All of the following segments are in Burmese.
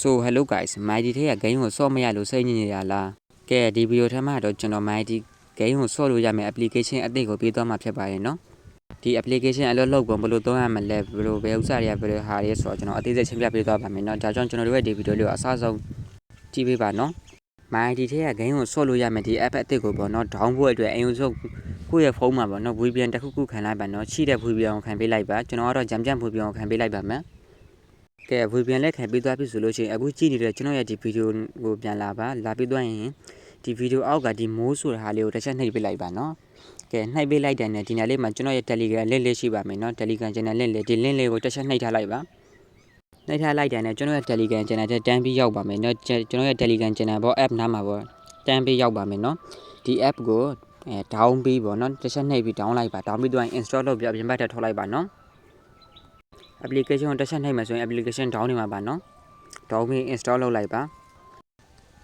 So hello guys Mighty ထဲက game ကိုဆော့မရလို့စိတ်ညစ်နေရလားကဲဒီဗီဒီယိုထဲမှာတော့ကျွန်တော် Mighty game ကိုဆော့လို့ရမယ့် application အသစ်ကိုပေးသွားမှာဖြစ်ပါရဲ့နော်ဒီ application အလုပ်လုပ်ပုံဘယ်လိုသုံးရမလဲဘယ်လိုပဲဥစားတွေကဘယ်လိုဟာတွေဆိုတော့ကျွန်တော်အသေးစိတ်ရှင်းပြပေးသွားပါမယ်နော်ဒါကြောင့်ကျွန်တော်တို့ရဲ့ဒီဗီဒီယိုလေးကိုအစဆုံးကြည့်ပေးပါနော် Mighty ထဲက game ကိုဆော့လို့ရမယ့်ဒီ app အသစ်ကိုပေါ့နော် down ဖို့အတွက်အရင်ဆုံးကိုယ့်ရဲ့ဖုန်းမှာပေါ့နော် VPN တစ်ခုခုခံလိုက်ပါနော်ရှိတဲ့ VPN ကိုခံပေးလိုက်ပါကျွန်တော်ကတော့ jam jam VPN ကိုခံပေးလိုက်ပါမယ် ကဲ VPN လက်ခံပေးသွားပြီဆိုလို့ရှိရင်အခုကြည့်နေတဲ့ကျွန်တော်ရဲ့ဒီဗီဒီယိုကိုပြန်လာပါလာပြီးသွားရင်ဒီဗီဒီယိုအောက်ကဒီမိုးဆိုတဲ့ဟာလေးကိုတစ်ချက်နှိပ်ပေးလိုက်ပါနော်ကဲနှိပ်ပေးလိုက်တဲ့နဲ့ဒီနေ့လေးမှာကျွန်တော်ရဲ့ Telegram link လေးရှိပါမယ်နော် Telegram channel link လေးဒီ link လေးကိုတစ်ချက်နှိပ်ထားလိုက်ပါနှိပ်ထားလိုက်တဲ့နဲ့ကျွန်တော်ရဲ့ Telegram channel ထဲတန်းပြီးရောက်ပါမယ်နော်ကျွန်တော်ရဲ့ Telegram channel ပေါ့ app နားမှာပေါ့တန်းပြီးရောက်ပါမယ်နော်ဒီ app ကိုအဲ down ပြီးပေါ့နော်တစ်ချက်နှိပ်ပြီး down လိုက်ပါ down ပြီးသွားရင် install လုပ်ပြီးအပြင်ဘက်ထည့်ထုတ်လိုက်ပါနော် application ကိုတစ်ချက်နှိပ်မယ်ဆိုရင် application down နေမှာပါနော် down ပြီး install လုပ်လိုက်ပါ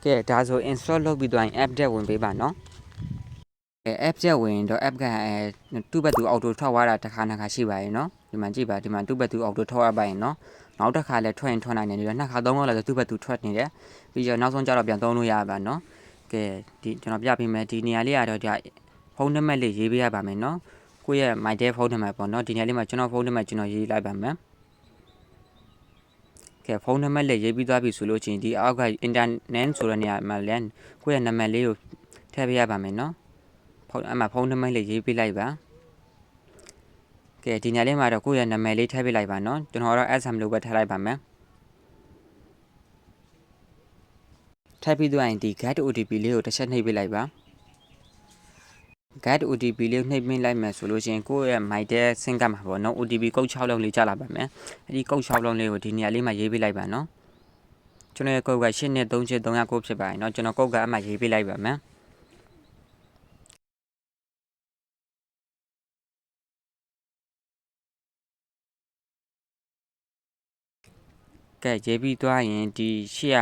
ကဲဒါဆို install လုပ်ပြီးသွားရင် app တက်ဝင်ပေးပါနော်အဲ app တက်ဝင်တော့ app ကအဲသူ့ဘက်သူ auto ထွက်သွားတာတစ်ခါနှစ်ခါရှိပါရဲ့နော်ဒီမှာကြည့်ပါဒီမှာသူ့ဘက်သူ auto ထွက်ရပါရင်နော်နောက်တစ်ခါလည်းထွက်ရင်ထွက်နိုင်တယ်ဒီတော့နှစ်ခါသုံးခါလည်းသူ့ဘက်သူထွက်နေတယ်ပြီးတော့နောက်ဆုံးကျတော့ပြန်သုံးလို့ရပါနော်ကဲဒီကျွန်တော်ပြပေးမယ်ဒီနေရာလေးကတော့ဒါဖုန်းနံပါတ်လေးရေးပေးရပါမယ်နော် ကိုယ့်ရဲ့ my day ဖုန်းနံပါတ်ပေါ့နော်ဒီနေရာလေးမှာကျွန်တော်ဖုန်းနံပါတ်ကျွန်တော်ရေးလိုက်ပါမယ်ကဲဖုန်းနံပါတ်လေးရေးပြီးသွားပြီဆိုလို့ချင်းဒီအောက်က internet ဆိုတဲ့နေရာမှာလည်းကိုယ့်ရဲ့နံပါတ်လေးကိုထည့်ပေးရပါမယ်နော်ဖုန်းအမှဖုန်းနံပါတ်လေးရေးပေးလိုက်ပါကဲဒီနေရာလေးမှာတော့ကိုယ့်ရဲ့နာမည်လေးထည့်ပေးလိုက်ပါနော်ကျွန်တော်တော့ SM လို့ပဲထည့်လိုက်ပါမယ်ထည့်ပြီးသွားရင်ဒီ get OTP လေးကိုတစ်ချက်နှိပ်ပေးလိုက်ပါ get OTP လေးနှိပ်မင်းလိုက်မယ်ဆိုလို့ရှိရင်ကိုယ့်ရဲ့ my day ဆင်းကပ်မှာပေါ့နော် OTP ကုတ်6လုံးလေးကြာလာပါမယ်အဲ့ဒီကုတ်6လုံးလေးကိုဒီနေရာလေးမှာရေးပေးလိုက်ပါနော်ကျွန်တော်ရဲ့ကုတ်က8နဲ့3ချက်309ဖြစ်ပါတယ်เนาะကျွန်တော်ကုတ်ကအမှရေးပေးလိုက်ပါမယ်ကဲရေးပြီးသွားရင်ဒီရှေ့ရ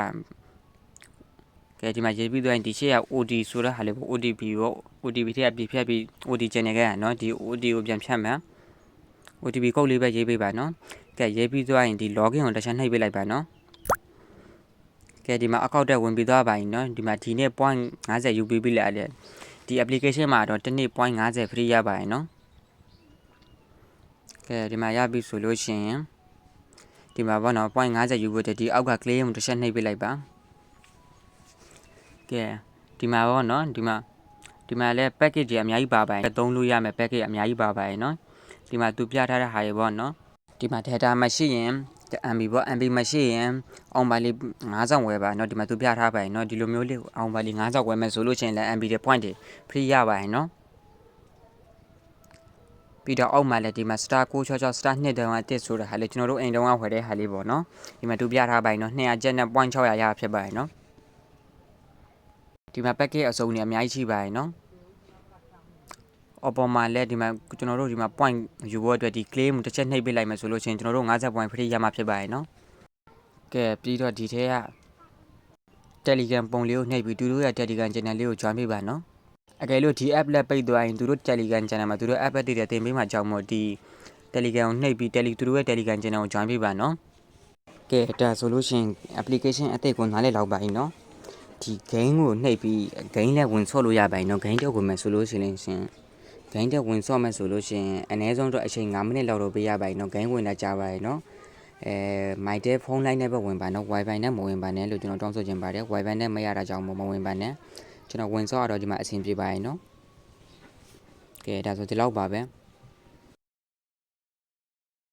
ကဲဒီမှာရေးပြီးသွားရင်ဒီရှေ့ရ OD ဆိုတဲ့ဟာလေးပေါ့ OTP ပေါ့ OTP ထည့်ပြီးဖြတ်ပြီး OD channel ကရနော်ဒီ OD ကိုပြန်ဖြတ်မယ် OTP ကုတ်လေးပဲရေးပေးပါနော်ကဲရေးပြီးသွားရင်ဒီ login ကိုတစ်ချက်နှိပ်ပေးလိုက်ပါနော်ကဲဒီမှာ account တက်ဝင်ပြီးသွားပါရင်နော်ဒီမှာဒီနေ့ point 50 UB ပြလိုက်ရတယ်ဒီ application မှာတော့တစ်နေ့ point 50 free ရပါရင်နော်ကဲဒီမှာရပြီဆိုလို့ရှိရင်ဒီမှာပေါ့နော် point 50 UB တဲ့ဒီအောက်က claim ကိုတစ်ချက်နှိပ်ပေးလိုက်ပါ ကဲဒီမှာပေါ့နော်ဒီမှာဒီမှာလည်း package တွေအများကြီးပါပါတယ်သုံးလို့ရမယ် package အများကြီးပါပါတယ်နော်ဒီမှာသူပြထားတဲ့ဟာတွေပေါ့နော်ဒီမှာ data မရှိရင် MB ပေါ့ MB မရှိရင်အောင်ပါလေး90ဝယ်ပါเนาะဒီမှာသူပြထားပါရင်เนาะဒီလိုမျိုးလေးအောင်ပါလေး90ဝယ်မယ်ဆိုလို့ရှိရင်လည်း MB တွေ point တွေ free ရပါရင်เนาะပြီးတော့အောက်မှာလည်းဒီမှာ star 666 star 2တောင်အတစ်ဆိုတဲ့ဟာလေးကျွန်တော်တို့အိမ်တုန်းကဝယ်တဲ့ဟာလေးပေါ့เนาะဒီမှာသူပြထားပါရင်เนาะ200ကျပ်နဲ့ point 600ရဖြစ်ပါရင်เนาะ ဒီမှာ package အစုံတွေအများကြီးရှိပါတယ်နော်အပေါ်မှာလည်းဒီမှာကျွန်တော်တို့ဒီမှာ point ယူဖို့အတွက်ဒီ claim တစ်ချက်နှိပ်ပေးလိုက်မယ်ဆိုလို့ရှိရင်ကျွန်တော်တို့50 point free ရမှာဖြစ်ပါတယ်နော်ကဲပြီးတော့ဒီထဲက Telegram ပုံလေးကိုနှိပ်ပြီးသူတို့ရဲ့ Telegram channel လေးကို join ပေးပါနော်အကယ်လို့ဒီ app လက်ပိတ်သွားရင်သူတို့ Telegram channel မှာသူတို့ app update တွေတင်ပေးမှာကြောင့်မို့ဒီ Telegram ကိုနှိပ်ပြီး Telegram သူတို့ရဲ့ Telegram channel ကို join ပေးပါနော်ကဲဒါဆိုလို့ရှိရင် application အသစ်ကိုနားလည်လောက်ပါ E နော် ဒီ gain ကိုနှိပ်ပြီး gain နဲ့ဝင်ဆော့လို့ရပါရင်တော့ gain တက်ဝင်မယ်ဆိုလို့ရှိရင်ရှင် gain တက်ဝင်ဆော့မယ်ဆိုလို့ရှိရင်အနည်းဆုံးတော့အချိန်9မိနစ်လောက်တော့ပေးရပါရင်တော့ gain ဝင်တာကြာပါရင်တော့အဲ my day phone line နဲ့ပဲဝင်ပါနော် wifi နဲ့မဝင်ပါနဲ့လို့ကျွန်တော်တောင်းဆိုချင်ပါတယ် wifi နဲ့မရတာကြောင့်မဝင်ပါနဲ့ကျွန်တော်ဝင်ဆော့ရတော့ဒီမှာအဆင်ပြေပါရင်နော်ကဲဒါဆိုဒီလောက်ပါပဲ